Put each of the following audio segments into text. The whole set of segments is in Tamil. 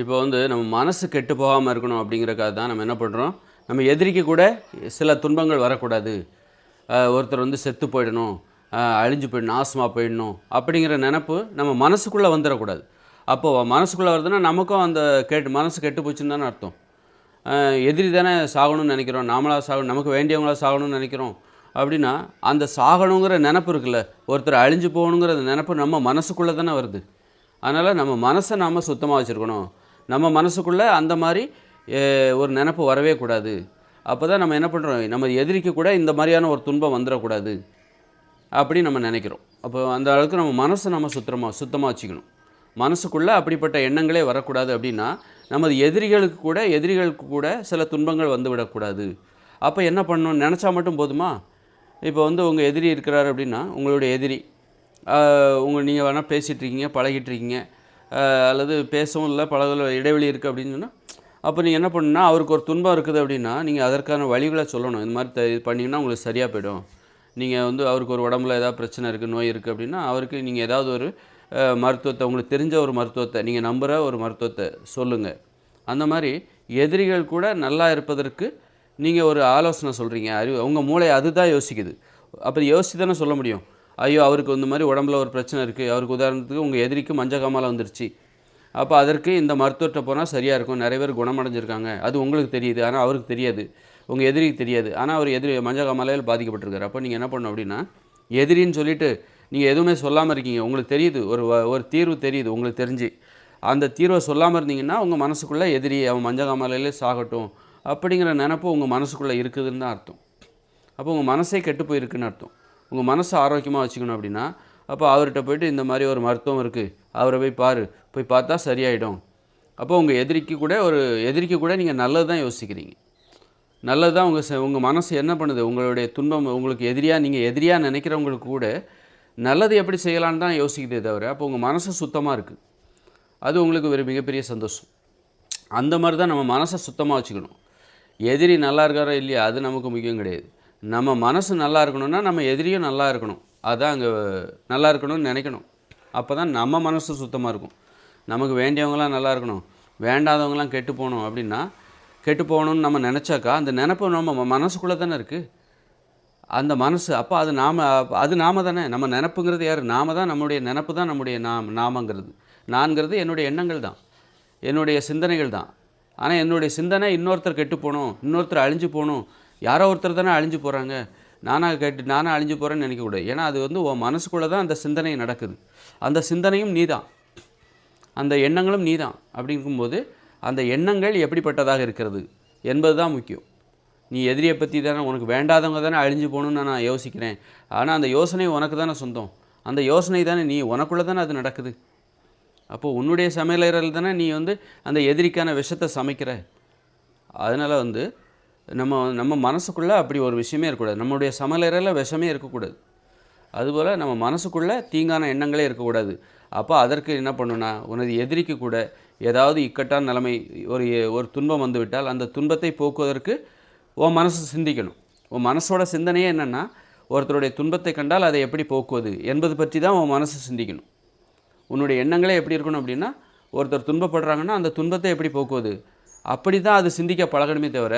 இப்போ வந்து நம்ம மனசு கெட்டு போகாமல் இருக்கணும் அப்படிங்கிறக்காக தான் நம்ம என்ன பண்ணுறோம் நம்ம எதிரிக்கு கூட சில துன்பங்கள் வரக்கூடாது. ஒருத்தர் வந்து செத்து போயிடணும். அழிஞ்சு போயிடணும் நாசமாக போயிடணும் அப்படிங்கிற நினப்பு நம்ம மனசுக்குள்ளே வந்துடக்கூடாது. அப்போது மனசுக்குள்ளே வருதுன்னா நமக்கும் அந்த கெட்டு மனசு கெட்டு போச்சுன்னு தானே அர்த்தம். எதிரி தானே சாகணும்னு நினைக்கிறோம். நாமளாக சாகணும் நமக்கு வேண்டியவங்களாக சாகணும்னு நினைக்கிறோம். அப்படின்னா அந்த சாகணுங்கிற நினப்பு இருக்குல்ல ஒருத்தர் அழிஞ்சு போகணுங்கிற நினப்பு நம்ம மனசுக்குள்ளே தானே வருது. அதனால் நம்ம மனசை நாம் சுத்தமாக வச்சுருக்கணும். நம்ம மனசுக்குள்ளே அந்த மாதிரி ஒரு நினப்பு வரவே கூடாது. அப்போ தான் நம்ம என்ன பண்ணுறோம் நம்ம எதிரிக்கு கூட இந்த மாதிரியான ஒரு துன்பம் வந்துடக்கூடாது அப்படி நம்ம நினைக்கிறோம். அப்போ அந்த அளவுக்கு நம்ம மனசை நம்ம சுத்தமாக சுத்தமாக வச்சுக்கணும். மனசுக்குள்ளே அப்படிப்பட்ட எண்ணங்களே வரக்கூடாது அப்படின்னா நமது எதிரிகளுக்கு கூட எதிரிகளுக்கு கூட சில துன்பங்கள் வந்து விடக்கூடாது. அப்போ என்ன பண்ணணும்? நினச்சா மட்டும் போதுமா? இப்போ வந்து உங்கள் எதிரி இருக்கிறாரு அப்படின்னா உங்களுடைய எதிரி உங்கள் நீங்கள் வேணால் பேசிகிட்டு இருக்கீங்க பழகிட்டு இருக்கீங்க. அல்லது பேசவும் இல்லை பழகல இடைவெளி இருக்குது அப்படின்னு சொன்னால் அப்போ நீங்கள் என்ன பண்ணுன்னா அவருக்கு ஒரு துன்பம் இருக்குது அப்படின்னா நீங்கள் அதற்கான வழிகளை சொல்லணும். இந்த மாதிரி த- இது பண்ணிங்கன்னா உங்களுக்கு சரியாக போயிடும். நீங்கள் வந்து அவருக்கு ஒரு உடம்புல ஏதாவது பிரச்சனை இருக்குது நோய் இருக்குது அப்படின்னா அவருக்கு நீங்கள் ஏதாவது ஒரு மருத்துவத்தை உங்களுக்கு தெரிஞ்ச ஒரு மருத்துவத்தை நீங்கள் நம்புகிற ஒரு மருத்துவத்தை சொல்லுங்கள் அந்த மாதிரி எதிரிகள் கூட நல்லா இருப்பதற்கு நீங்கள் ஒரு ஆலோசனை சொல்கிறீங்க அறிவு உங்கள் மூளை அதுதான் யோசிக்குது. அப்படி யோசித்து தானே சொல்ல முடியும். ஐயோ அவருக்கு இந்த மாதிரி உடம்புல ஒரு பிரச்சனை இருக்குது அவருக்கு உதாரணத்துக்கு உங்கள் எதிரிக்கு மஞ்சள் காமாலை வந்துருச்சு. அப்போ அதற்கு இந்த மருத்துவர்கிட்ட போனால் சரியாக இருக்கும். நிறைய பேர் குணமடைஞ்சிருக்காங்க. அது உங்களுக்கு தெரியுது. ஆனால் அவருக்கு தெரியாது. உங்கள் எதிரிக்கு தெரியாது. ஆனால் அவர் எதிரி மஞ்சள் காமாலையில் பாதிக்கப்பட்டிருக்காரு. அப்போ நீங்கள் என்ன பண்ணணும் அப்படின்னா எதிரின்னு சொல்லிட்டு நீங்கள் எதுவுமே சொல்லாமல் இருக்கீங்க. உங்களுக்கு தெரியுது. ஒரு ஒரு தீர்வு தெரியுது. உங்களுக்கு தெரிஞ்சு. அந்த தீர்வை சொல்லாமல் இருந்தீங்கன்னா உங்கள் மனசுக்குள்ளே எதிரி அவன் மஞ்சள் காமாலையிலே சாகட்டும். அப்படிங்கிற நினப்பு உங்கள் மனசுக்குள்ளே இருக்குதுன்னு தான் அர்த்தம். அப்போ உங்கள் மனசே கெட்டு போயிருக்குன்னு அர்த்தம். உங்கள் மனசை ஆரோக்கியமாக வச்சுக்கணும் அப்படின்னா அப்போ அவர்கிட்ட போயிட்டு இந்த மாதிரி ஒரு மருத்துவம் இருக்குது அவரை போய் பாரு. போய் பார்த்தா சரியாயிடும். அப்போ உங்கள் எதிரிக்கு கூட ஒரு எதிரிக்கு கூட நீங்கள் நல்லது தான் யோசிக்கிறீங்க. நல்லது தான் உங்கள் உங்கள் மனசு என்ன பண்ணுது? உங்களுடைய துன்பம் உங்களுக்கு எதிரியாக நீங்கள் எதிரியாக நினைக்கிறவங்களுக்கு கூட நல்லது எப்படி செய்யலான்னு தான் யோசிக்குதே தவிர அப்போ உங்கள் மனசு சுத்தமாக இருக்குது அது உங்களுக்கு ஒரு மிகப்பெரிய சந்தோஷம். அந்த மாதிரி தான் நம்ம மனசை சுத்தமாக வச்சுக்கணும். எதிரி நல்லா இருக்காரோ இல்லையா? அது நமக்கு முக்கியம் கிடையாது. நம்ம மனசு நல்லா இருக்கணும்னா நம்ம எதிரியும் நல்லா இருக்கணும். அதுதான் அங்கே நல்லா இருக்கணும்னு நினைக்கணும். அப்போ தான் நம்ம மனசு சுத்தமாக இருக்கும். நமக்கு வேண்டியவங்களாம் நல்லா இருக்கணும். வேண்டாதவங்களாம் கெட்டு போகணும் அப்படின்னா கெட்டு போகணும்னு நம்ம நினச்சாக்கா அந்த நினப்பு நம்ம மனசுக்குள்ளே தானே இருக்குது அந்த மனசு அப்போ அது நாம அது நாம தானே. நம்ம நினப்புங்கிறது யார்? நாம தான் நம்முடைய நினப்பு தான் நம்முடைய நாம் நாமங்கிறது. நான்கிறது என்னுடைய எண்ணங்கள் தான். என்னுடைய சிந்தனைகள் தான். ஆனால் என்னுடைய சிந்தனை இன்னொருத்தர் கெட்டு போகணும் இன்னொருத்தர் அழிஞ்சு போகணும் யாரோ ஒருத்தர் தானே அழிஞ்சு போகிறாங்க நானாக கேட்டு நானாக அழிஞ்சு போகிறேன்னு நினைக்கக்கூடாது ஏன்னா அது வந்து உன் மனசுக்குள்ளே தான் அந்த சிந்தனை நடக்குது. அந்த சிந்தனையும் நீ தான் அந்த எண்ணங்களும் நீ தான் அப்படிங்கும்போது அந்த எண்ணங்கள் எப்படிப்பட்டதாக இருக்கிறது என்பது தான் முக்கியம். நீ எதிரியை பற்றி தானே உனக்கு வேண்டாதவங்க தானே அழிஞ்சு போகணுன்னு நான் யோசிக்கிறேன். ஆனால் அந்த யோசனை உனக்கு தானே சொந்தம். அந்த யோசனை தானே நீ உனக்குள்ளே தானே அது நடக்குது. அப்போது உன்னுடைய சமையலறையில் தானே நீ வந்து அந்த எதிரிக்கான விஷத்தை சமைக்கிற. அதனால் வந்து நம்ம நம்ம மனசுக்குள்ளே அப்படி ஒரு விஷயமே இருக்கக்கூடாது. நம்மளுடைய சமநிலையில் விஷமே இருக்கக்கூடாது. அதுபோல் நம்ம மனசுக்குள்ளே தீங்கான எண்ணங்களே இருக்கக்கூடாது. அப்போ அதற்கு என்ன பண்ணுன்னா உனது எதிரிக்கு கூட ஏதாவது இக்கட்டான நிலைமை ஒரு ஒரு துன்பம் வந்துவிட்டால் அந்த துன்பத்தை போக்குவதற்கு உன் மனசு சிந்திக்கணும். உன் மனசோட சிந்தனையே என்னென்னா ஒருத்தருடைய துன்பத்தை கண்டால் அதை எப்படி போக்குவது என்பது பற்றி தான் உன் மனசு சிந்திக்கணும். உன்னுடைய எண்ணங்களே எப்படி இருக்கணும் அப்படின்னா ஒருத்தர் துன்பப்படுறாங்கன்னா அந்த துன்பத்தை எப்படி போக்குவது? அப்படி தான் அது சிந்திக்க பழகணுமே தவிர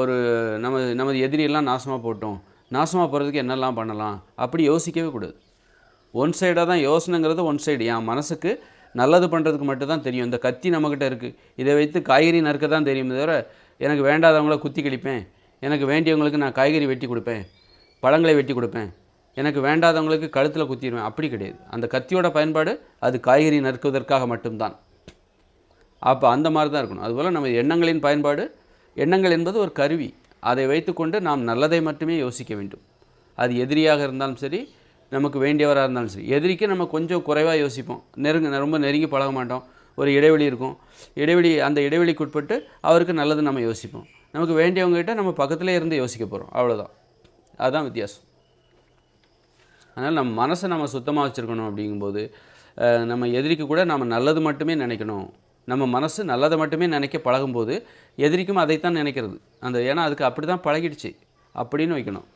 ஒரு நம்ம நமது எதிரியெல்லாம் நாசமாக போட்டோம். நாசமாக போகிறதுக்கு என்னெல்லாம் பண்ணலாம்? அப்படி யோசிக்கவே கூடாது. ஒன் சைடாக தான் யோசனைங்கிறது ஒன் சைடு. என் மனசுக்கு நல்லது பண்ணுறதுக்கு மட்டும்தான் தெரியும். இந்த கத்தி நம்மக்கிட்ட இருக்குது இதை வைத்து காய்கறி நறுக்க தான் தெரியுமே தவிர எனக்கு வேண்டாதவங்கள குத்தி கழிப்பேன். எனக்கு வேண்டியவங்களுக்கு நான் காய்கறி வெட்டி கொடுப்பேன். பழங்களை வெட்டி கொடுப்பேன். எனக்கு வேண்டாதவங்களுக்கு கழுத்தில் குத்திடுவேன். அப்படி கிடையாது. அந்த கத்தியோட பயன்பாடு அது காய்கறி நறுக்குவதற்காக மட்டும்தான். அப்போ அந்த மாதிரி தான் இருக்கணும். அதுபோல் நம்ம எண்ணங்களின் பயன்பாடு எண்ணங்கள் என்பது ஒரு கருவி. அதை வைத்துக்கொண்டு நாம் நல்லதை மட்டுமே யோசிக்க வேண்டும். அது எதிரியாக இருந்தாலும் சரி நமக்கு வேண்டியவராக இருந்தாலும் சரி. எதிரிக்கு நம்ம கொஞ்சம் குறைவாக யோசிப்போம். நெருங்க ரொம்ப நெருங்கி பழக மாட்டோம். ஒரு இடைவெளி இருக்கும். இடைவெளி அந்த இடைவெளிக்கு உட்பட்டு அவருக்கு நல்லது நம்ம யோசிப்போம். நமக்கு வேண்டியவங்ககிட்ட நம்ம பக்கத்திலே இருந்து யோசிக்க போகிறோம் அவ்வளோதான் அதுதான் வித்தியாசம். அதனால் நம்ம மனசை நம்ம சுத்தமாக வச்சுருக்கணும் அப்படிங்கும்போது நம்ம எதிரிக்கு கூட நம்ம நல்லது மட்டுமே நினைக்கணும். நம்ம மனசு நல்லதை மட்டுமே நினைக்க பழகும்போது எதிரிக்கும் அதைத்தான் நினைக்கிறது. அந்த ஏன்னா அதுக்கு அப்படி தான் பழகிடுச்சு. அப்படின்னு வைக்கணும்.